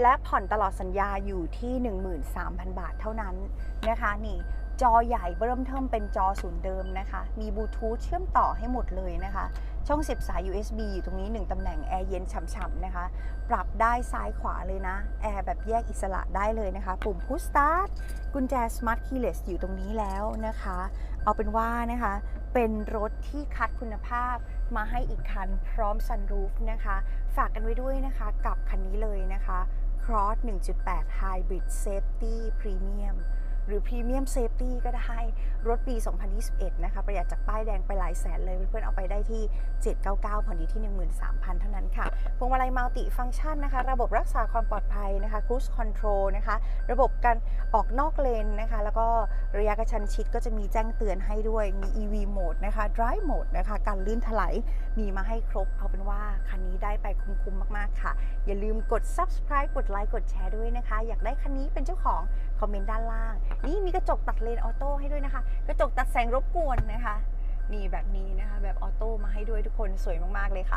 และผ่อนตลอดสัญญาอยู่ที่ 13,000 บาทเท่านั้นนะคะนี่ จอใหญ่เริ่มเทิมเป็นจอศูนย์เดิมนะคะ มีบลูทูธเชื่อมต่อให้หมดเลยนะคะ ช่องเสียบสาย USB อยู่ตรงนี้ 1ตำแหน่งแอร์เย็นฉ่ำๆนะคะ ปรับได้ซ้ายขวาเลยนะ แอร์แบบแยกอิสระได้เลยนะคะ ปุ่ม Push Start กุญแจ Smart Keyless อยู่ตรงนี้แล้วนะคะ เอาเป็นว่านะคะ เป็นรถที่คัดคุณภาพมาให้อีกคันพร้อม Sunroof นะคะ ฝากกันไว้ด้วยนะคะ กับคันนี้เลยนะคะ Cross 1.8 Hybrid Safety Premium หรือ Premium Safety ก็ได้ รถปี 2021 นะคะ ประหยัดจากป้ายแดงไปหลายแสนเลย เพื่อนๆเอาไปได้ที่ 799ผ่อนอยู่ที่ 13,000 เท่านั้นค่ะ พวงมาลัยมัลติฟังก์ชันนะคะ ระบบรักษาความปลอดภัยนะคะ Cruise Control นะคะ ระบบการออกนอกเลนนะคะ แล้วก็ ระยะกระชันชิดก็จะมีแจ้งเตือนให้ด้วย มี EV Mode นะคะ Drive Mode นะคะ การลื่นถลายมีมาให้ครบ เอาเป็นว่าคันนี้ได้ไปคุ้มๆมากๆค่ะ อย่าลืมกด subscribe กดไลค์ กดแชร์ด้วยนะคะ อยากได้คันนี้เป็นเจ้าของคอมเมนต์ด้านล่าง นี่มีกระจกตัดเลนออโต้ให้ด้วยนะคะ กระจกตัดแสงรบกวนนะคะ นี่แบบนี้นะคะ แบบออโต้มาให้ด้วยทุกคนสวยมากๆเลยค่ะ